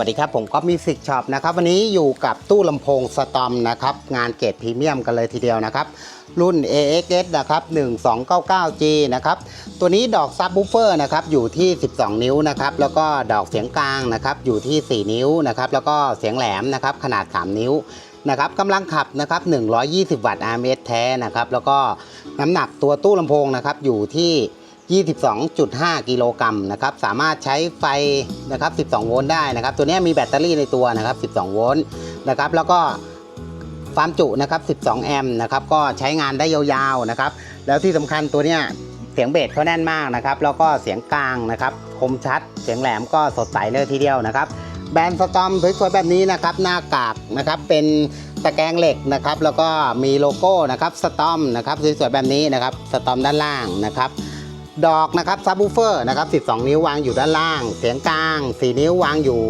สวัสดีครับ ผมก็มีสิกช็อปนะครับวันนี้อยู่กับตู้ลำโพงสตอมนะครับงานเกรดพรีเมียมกันเลยทีเดียวนะครับ รุ่น AXS นะครับ 1299G นะครับ ตัวนี้ดอกซับบูเฟอร์นะครับอยู่ที่ 12 นิ้วนะครับแล้วก็ดอกเสียงกลางนะครับอยู่ที่ 4 นิ้วนะครับแล้วก็เสียงแหลมนะครับขนาด 3 นิ้วนะครับกำลังขับนะครับ 120 วัตต์ RMS แท้นะครับแล้วก็น้ำหนักตัวตู้ลำโพงนะครับอยู่ที่ 22.5 กิโลกรัมนะครับ สามารถใช้ไฟนะครับ 12 โวลต์ได้นะครับ ตัวนี้มีแบตเตอรี่ในตัวนะครับ 12 โวลต์นะครับ แล้วก็ความจุนะครับ 12 แอมป์นะครับ ก็ใช้งานได้ยาวๆนะครับ แล้วที่สำคัญตัวเนี้ยเสียงเบสเขาแน่นมากนะครับ แล้วก็เสียงกลางนะครับ คมชัด เสียงแหลมก็สดใสเลยทีเดียวนะครับ แบรนด์สตอมสวยๆแบบนี้นะครับ หน้ากากนะครับ เป็นตะแกรงเหล็กนะครับ แล้วก็มีโลโก้นะครับ สตอมนะครับ สวยๆแบบนี้นะครับ สตอมด้านล่างนะครับ ดอกนะครับซับวูเฟอร์นะครับ 12 นิ้ววางอยู่ด้านล่าง เสียงกลาง 4 นิ้ววางอยู่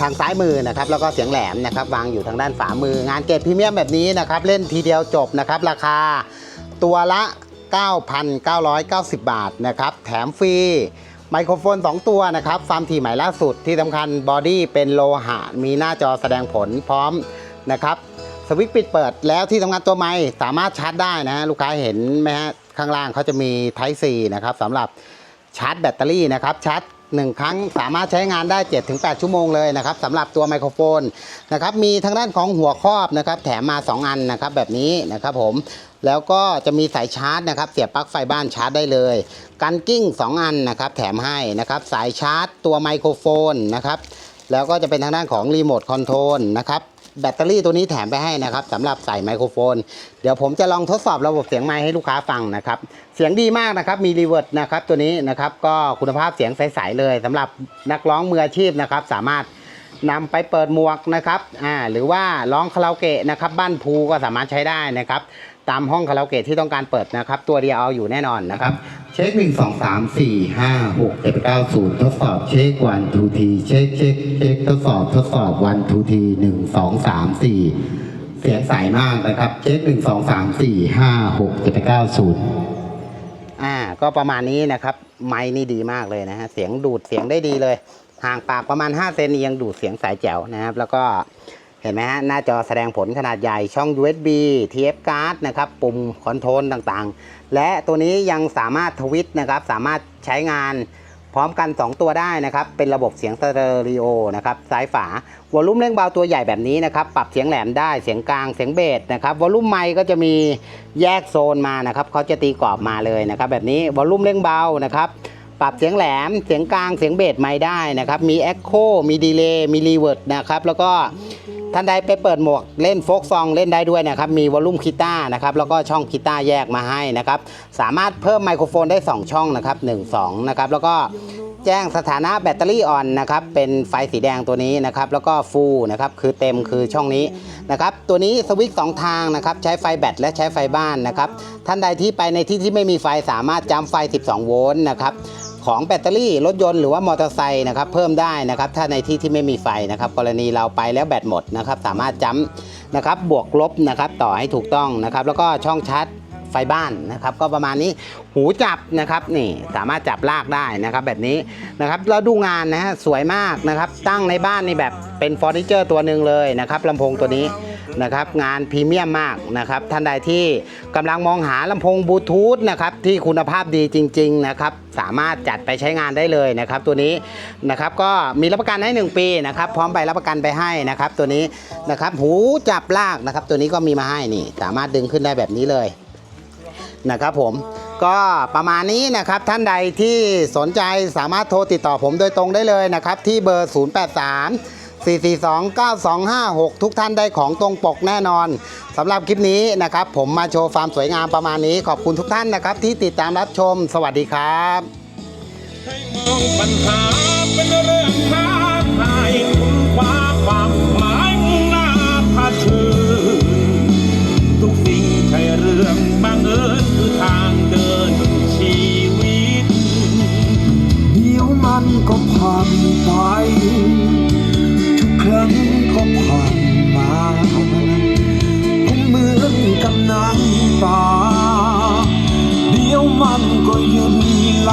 ทางซ้ายมือนะครับแล้วก็เสียงแหลมนะครับวางอยู่ทางด้านฝามืองานเกรดพรีเมียมแบบนี้นะครับเล่นทีเดียวจบนะครับราคาตัวละ 9,990 บาทนะครับแถมฟรีไมโครโฟน 2 ตัวนะครับฟาร์มทีใหม่ล่าสุดที่สำคัญบอดี้เป็นโลหะ มีหน้าจอแสดงผลพร้อมนะครับสวิตช์ปิดเปิดแล้วที่ทำงานตัวไม้สามารถชาร์จได้นะ ลูกค้าเห็นไหมฮะ ข้างล่างเขาจะมี Type C นะครับสำหรับชาร์จแบตเตอรี่นะครับชาร์จหนึ่งครั้งสามารถใช้งานได้ 7-8 ชั่วโมงเลยนะครับสำหรับตัวไมโครโฟนนะครับมีทางด้านของหัวครอบนะครับแถมมา 2 อันนะครับแบบนี้นะครับผมแล้วก็จะมีสายชาร์จนะครับเสียบปลั๊กไฟบ้านชาร์จได้เลยกันกิ้ง 2 อันนะครับแถมให้นะครับสายชาร์จตัวไมโครโฟนนะครับแล้วก็จะเป็นทางด้านของรีโมทคอนโทรลนะครับ แบตเตอรี่ตัวนี้แถมไปให้นะครับสำหรับใส่ไมโครโฟน เดี๋ยวผมจะลองทดสอบระบบเสียงไมค์ให้ลูกค้าฟังนะครับ เสียงดีมากนะครับ มีรีเวิร์ดนะครับตัวนี้นะครับก็คุณภาพเสียงใสๆเลยสำหรับนักร้องมืออาชีพนะครับสามารถนำไปเปิดหมวกนะครับอ่าหรือว่าร้องคาราโอเกะนะครับบ้านภูก็สามารถใช้ได้นะครับ ตามห้องคาราโอเกะที่ต้องการเปิดนะครับ ตัวเดียวเอาอยู่แน่นอนนะครับ เช็คหนึ่งสองสามสี่ห้าหกเจ็ดเก้าศูนย์ทดสอบเช็ควันทูทีเช็คเช็คเช็คทดสอบทดสอบวันทูทีหนึ่งสองสามสี่เสียงใสมากนะครับ เช็คหนึ่งสองสามสี่ห้าหกเจ็ดเก้าศูนย์อ่าก็ประมาณนี้นะครับ ไม้นี่ดีมากเลยนะฮะเสียงดูดเสียงได้ดีเลย ห่างปากประมาณ5เซนนี่ยังดูดเสียงสายแจ๋วนะครับ แล้วก็ เห็นไหมฮะหน้าจอแสดงผลขนาดใหญ่ช่อง USB TF card นะครับ ปุ่มคอนโทรลต่างๆ และตัวนี้ยังสามารถทวิตนะครับ สามารถใช้งานพร้อมกัน 2 ตัวได้นะครับ เป็นระบบเสียงสเตอริโอนะครับซ้ายฝาวอลลุ่มเร่งเบาตัวใหญ่แบบนี้นะครับ ปรับเสียงแหลมได้เสียงกลางเสียงเบสนะครับวอลลุ่มไมค์ก็จะมีแยกโซนมานะครับเขาจะตีกรอบมาเลยนะครับ แบบนี้วอลลุ่มเร่งเบานะครับ ปรับเสียงแหลมเสียงกลางเสียงเบสไม่ได้นะครับ มีเอ็กโคมีดีเลย์มีรีเวิร์ดนะครับ แล้วก็ ท่านใดไปเปิดหมวกเล่นโฟกซองเล่นได้ด้วยนะครับมีวอลลุ่มกีตาร์นะครับแล้วก็ช่องกีตาร์แยกมาให้นะครับสามารถเพิ่มไมโครโฟนได้ 2 ช่องนะครับ1 2นะครับแล้วก็แจ้งสถานะแบตเตอรี่ออนนะครับเป็นไฟสีแดงตัวนี้นะครับแล้วก็ฟูลนะครับคือเต็มคือช่องนี้นะครับตัวนี้สวิตช์สองทางนะครับใช้ไฟแบตและใช้ไฟบ้านนะครับท่านใดที่ไปในที่ที่ไม่มีไฟสามารถจำไฟ 12 โวลต์นะครับ ของแบตเตอรี่รถยนต์หรือว่ามอเตอร์ไซค์นะครับเพิ่มได้นะครับถ้าในที่ที่ไม่มีไฟนะครับกรณีเราไปแล้วแบตหมดนะครับสามารถจ้ำนะครับบวกลบนะครับต่อให้ถูกต้องนะครับแล้วก็ช่องชาร์จไฟบ้านนะครับก็ประมาณนี้หูจับนะครับนี่สามารถจับลากได้นะครับแบบนี้นะครับแล้วดูงานนะฮะสวยมากนะครับตั้งในบ้านนี่แบบเป็นเฟอร์นิเจอร์ตัวหนึ่งเลยนะครับลำโพงตัวนี้ นะครับงานพรีเมียมมากนะครับท่านใดที่กำลังมองหาลำโพงบลูทูธนะครับที่คุณภาพดีจริง ๆ นะครับสามารถจัดไปใช้งานได้เลยนะครับตัวนี้นะครับก็มีรับประกันให้ 1 ปีนะครับพร้อมใบรับประกันไปให้นะครับตัวนี้นะครับหูจับลากนะครับตัวนี้ก็มีมาให้นี่สามารถดึงขึ้นได้แบบนี้เลยนะครับผมก็ประมาณนี้นะครับท่านใดที่สนใจสามารถโทรติดต่อผมโดยตรงได้เลยนะครับที่เบอร์ 083 442 9256 ทุกท่านได้ของตรงปกแน่นอนสำหรับคลิปนี้นะครับ ผมมาโชว์ฟาร์มสวยงามประมาณนี้ ขอบคุณทุกท่านนะครับ ที่ติดตามรับชม สวัสดีครับให้มองปัญหาเป็นเรื่องท้าทายคุณคว้าความหมายมุ่งหน้าผาเชิญทุกสิ่งใช่เรื่องบังเอิญคือทางเดินชีวิต เดี๋ยวมันก็ผ่านไปทุกค รั้งก็ผ่านมาผมเหมือนกับน้ำตาเดี๋ยวมันก็ยืนไหล